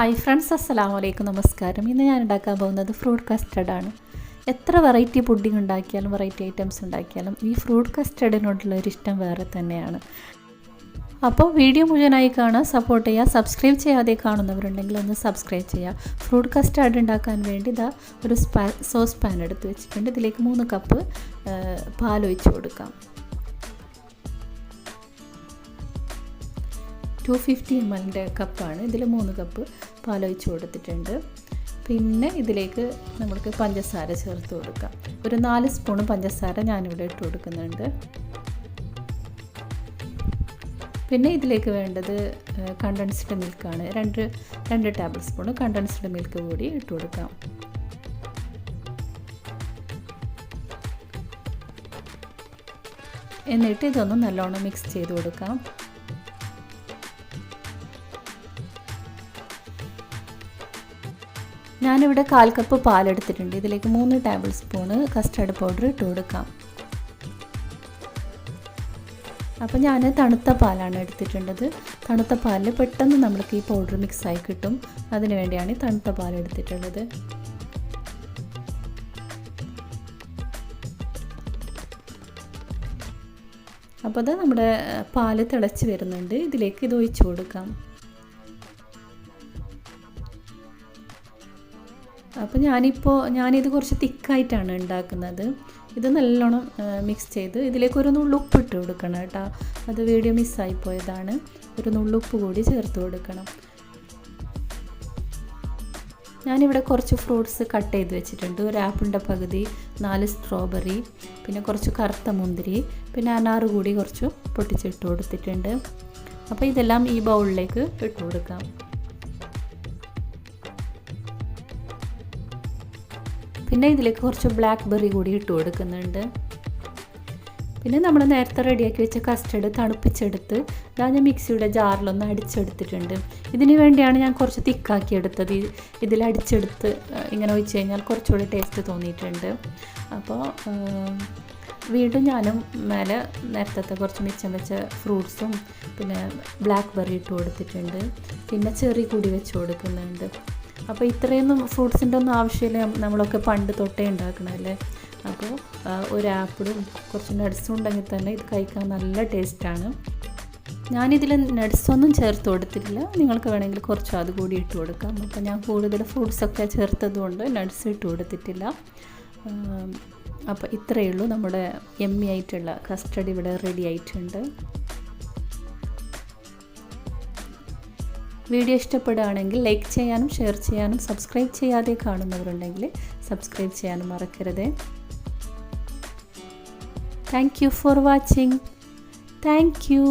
Hi friends അസ്സലാമു അലൈക്കും നമസ്കാരം ഇന്ന് ഞാൻ ഉണ്ടാക്കാൻ പോകുന്നത് ഫ്രൂട്ട് കസ്റ്റർഡാണ് എത്ര വെറൈറ്റി പുഡിംഗ് ഉണ്ടാക്കിയാലും വെറൈറ്റി ഐറ്റംസ് ഉണ്ടാക്കിയാലും ഈ ഫ്രൂട്ട് കസ്റ്റർഡിനോടുള്ള ഒരു ഇഷ്ടം വേറെ തന്നെയാണ്. അപ്പോൾ വീഡിയോ മുഴുവനായി കാണാൻ സപ്പോർട്ട് ചെയ്യുക സബ്സ്ക്രൈബ് ചെയ്യാതെ കാണുന്നവരുണ്ടെങ്കിൽ ഒന്ന് സബ്സ്ക്രൈബ് ചെയ്യുക. ഫ്രൂട്ട് കസ്റ്റാർഡ് ഉണ്ടാക്കാൻ വേണ്ടി ഇതാ ഒരു സ്പാ സോസ് പാൻ എടുത്ത് വെച്ചിട്ടുണ്ട്. ഇതിലേക്ക് മൂന്ന് കപ്പ് പാൽ ഒഴിച്ച് കൊടുക്കാം. ടു ഫിഫ്റ്റി എം എല്ലിന്റെ കപ്പാണ് ഇതിൽ മൂന്ന് കപ്പ് പാലൊഴിച്ച് കൊടുത്തിട്ടുണ്ട്. പിന്നെ ഇതിലേക്ക് നമുക്ക് പഞ്ചസാര ചേർത്ത് കൊടുക്കാം. ഒരു നാല് സ്പൂൺ പഞ്ചസാര ഞാനിവിടെ ഇട്ട് കൊടുക്കുന്നുണ്ട്. പിന്നെ ഇതിലേക്ക് വേണ്ടത് കണ്ടൻസ്ഡ് മിൽക്കാണ് രണ്ട് രണ്ട് ടേബിൾ സ്പൂൺ കണ്ടൻസ്ഡ് മിൽക്ക് കൂടി ഇട്ട് കൊടുക്കാം. എന്നിട്ട് ഇതൊന്ന് നല്ലോണം മിക്സ് ചെയ്ത് കൊടുക്കാം. ഞാനിവിടെ കാൽ കപ്പ് പാലെടുത്തിട്ടുണ്ട്. ഇതിലേക്ക് മൂന്ന് ടേബിൾ സ്പൂണ് കസ്റ്റർഡ് പൗഡർ ഇട്ട് കൊടുക്കാം. അപ്പോൾ ഞാൻ തണുത്ത പാലാണ് എടുത്തിട്ടുള്ളത്. തണുത്ത പാലിൽ പെട്ടെന്ന് നമ്മൾക്ക് ഈ പൗഡർ മിക്സായി കിട്ടും. അതിന് വേണ്ടിയാണ് തണുത്ത പാൽ എടുത്തിട്ടുള്ളത്. അപ്പോൾ അത് നമ്മുടെ പാൽ തിളച്ച് വരുന്നുണ്ട്. ഇതിലേക്ക് ഇത് ഒഴിച്ചു കൊടുക്കാം. അപ്പോൾ ഞാനിപ്പോൾ ഞാനിത് കുറച്ച് തിക്കായിട്ടാണ് ഉണ്ടാക്കുന്നത് ഇത് നല്ലോണം മിക്സ് ചെയ്ത് ഇതിലേക്ക് ഒരു നുള്ളുപ്പ് ഇട്ട് കൊടുക്കണം കേട്ടോ. അത് വീഡിയോ മിസ്സായി പോയതാണ്. ഒരു നുള്ളുപ്പ് കൂടി ചേർത്ത് കൊടുക്കണം. ഞാനിവിടെ കുറച്ച് ഫ്രൂട്ട്സ് കട്ട് ചെയ്ത് വെച്ചിട്ടുണ്ട്. ഒരു ആപ്പിളിന്റെ പകുതി നാല് സ്ട്രോബെറി പിന്നെ കുറച്ച് കറുത്ത മുന്തിരി പിന്നെ അനാറ് കൂടി കുറച്ച് പൊട്ടിച്ചിട്ട് കൊടുത്തിട്ടുണ്ട്. അപ്പോൾ ഇതെല്ലാം ഈ ബൗളിലേക്ക് ഇട്ട് കൊടുക്കാം. പിന്നെ ഇതിലേക്ക് കുറച്ച് ബ്ലാക്ക് ബെറി കൂടി ഇട്ട് കൊടുക്കുന്നുണ്ട്. പിന്നെ നമ്മൾ നേരത്തെ റെഡിയാക്കി വെച്ച കസ്റ്റഡ് തണുപ്പിച്ചെടുത്ത് ഞാൻ മിക്സിയുടെ ജാറിലൊന്ന് അടിച്ചെടുത്തിട്ടുണ്ട്. ഇതിന് വേണ്ടിയാണ് ഞാൻ കുറച്ച് തിക്കാക്കി എടുത്തത്. ഇതിൽ അടിച്ചെടുത്ത് ഇങ്ങനെ ഒഴിച്ച് കഴിഞ്ഞാൽ കുറച്ചുകൂടി ടേസ്റ്റ് തോന്നിയിട്ടുണ്ട്. അപ്പോൾ വീണ്ടും ഞാനും മേലെ നേരത്തെ കുറച്ച് മിച്ചം വെച്ച ഫ്രൂട്ട്സും പിന്നെ ബ്ലാക്ക് ബെറി ഇട്ട് കൊടുത്തിട്ടുണ്ട്. പിന്നെ ചെറി കൂടി വെച്ച് കൊടുക്കുന്നുണ്ട്. അപ്പോൾ ഇത്രയൊന്നും ഫ്രൂട്ട്സിന്റെ ഒന്നും ആവശ്യമില്ല. നമ്മളൊക്കെ പണ്ട് തൊട്ടേ ഉണ്ടാക്കണമല്ലേ അപ്പോൾ ഒരു ആപ്പിളും കുറച്ച് നട്ട്സും ഉണ്ടെങ്കിൽ തന്നെ ഇത് കഴിക്കാൻ നല്ല ടേസ്റ്റാണ് ഞാനിതിൽ നട്ട്സൊന്നും ചേർത്ത് കൊടുത്തിട്ടില്ല. നിങ്ങൾക്ക് വേണമെങ്കിൽ കുറച്ച് അത് കൂടി ഇട്ട് കൊടുക്കാം. അപ്പോൾ ഞാൻ കൂടുതൽ ഫ്രൂട്ട്സൊക്കെ ചേർത്തത് കൊണ്ട് നട്ട്സ് ഇട്ട് കൊടുത്തിട്ടില്ല. അപ്പോൾ ഇത്രയേ ഉള്ളൂ. നമ്മുടെ എമ്മി ആയിട്ടുള്ള കസ്റ്റഡി ഇവിടെ റെഡി ആയിട്ടുണ്ട്. വീഡിയോ ഇഷ്ടപ്പെടുകയാണെങ്കിൽ ലൈക്ക് ചെയ്യാനും ഷെയർ ചെയ്യാനും സബ്സ്ക്രൈബ് ചെയ്യാതെ കാണുന്നവരുണ്ടെങ്കിൽ സബ്സ്ക്രൈബ് ചെയ്യാനും മറക്കരുത്. Thank you for watching thank you